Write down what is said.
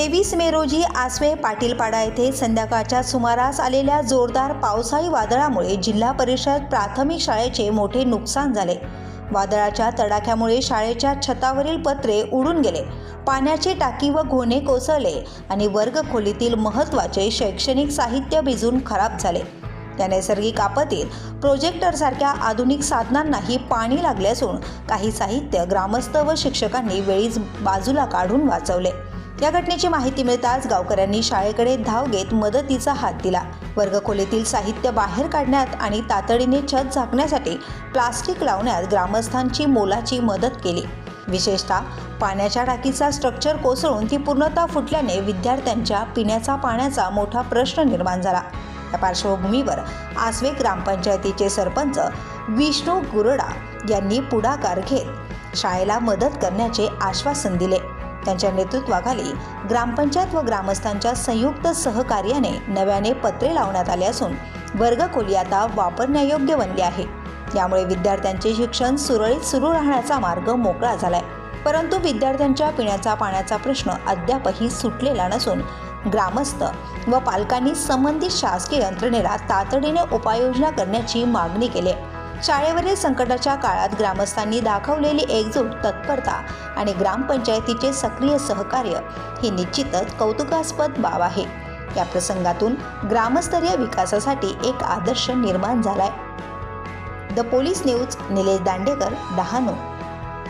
तेवीस मे रोजी आसवे पाटीलपाडा येथे संध्याकाळच्या सुमारास आलेल्या जोरदार पावसाळी वादळामुळे जिल्हा परिषद प्राथमिक शाळेचे मोठे नुकसान झाले. वादळाच्या तडाख्यामुळे शाळेच्या छतावरील पत्रे उडून गेले. पाण्याची टाकी व घोणे कोसळले आणि वर्गखोलीतील महत्त्वाचे शैक्षणिक साहित्य भिजून खराब झाले. या नैसर्गिक आपत्तीत प्रोजेक्टरसारख्या आधुनिक साधनांनाही पाणी लागले असून काही साहित्य ग्रामस्थ व शिक्षकांनी वेळीच बाजूला काढून वाचवले. या घटनेची माहिती मिळताच गावकऱ्यांनी शाळेकडे धाव घेत मदतीचा हात दिला. वर्गखोलीतील साहित्य बाहेर काढण्यात आणि तातडीने छत झाकण्यासाठी प्लास्टिक लावण्यात ग्रामस्थांची मोलाची मदत केली. विशेषतः पाण्याच्या टाकीचा स्ट्रक्चर कोसळून ती पूर्णतः फुटल्याने विद्यार्थ्यांच्या पिण्याचा पाण्याचा मोठा प्रश्न निर्माण झाला. या पार्श्वभूमीवर आसवे ग्रामपंचायतीचे सरपंच विष्णू गुरडा यांनी पुढाकार घेत शाळेला मदत करण्याचे आश्वासन दिले. त्यांच्या नेतृत्वाखाली ग्रामपंचायत व ग्रामस्थांच्या संयुक्त सहकार्याने नव्याने पत्रे लावण्यात आले असून वर्गखोली आता वापरण्यायोग्य बनली आहे यामुळे विद्यार्थ्यांचे शिक्षण सुरळीत सुरू राहण्याचा मार्ग मोकळा झालाय परंतु विद्यार्थ्यांच्या पिण्याचा पाण्याचा प्रश्न अद्यापही सुटलेला नसून ग्रामस्थ व पालकांनी संबंधित शासकीय यंत्रणेला तातडीने उपाययोजना करण्याची मागणी केली आहे. शाळेवरील संकटाच्या काळात ग्रामस्थांनी दाखवलेली एकजूट तत्परता आणि ग्रामपंचायतीचे सक्रिय सहकार्य ही निश्चितच कौतुकास्पद बाब आहे. या प्रसंगातून ग्रामस्तरीय विकासासाठी एक आदर्श निर्माण झालाय. The police news Nilesh Dandekar Dahanu.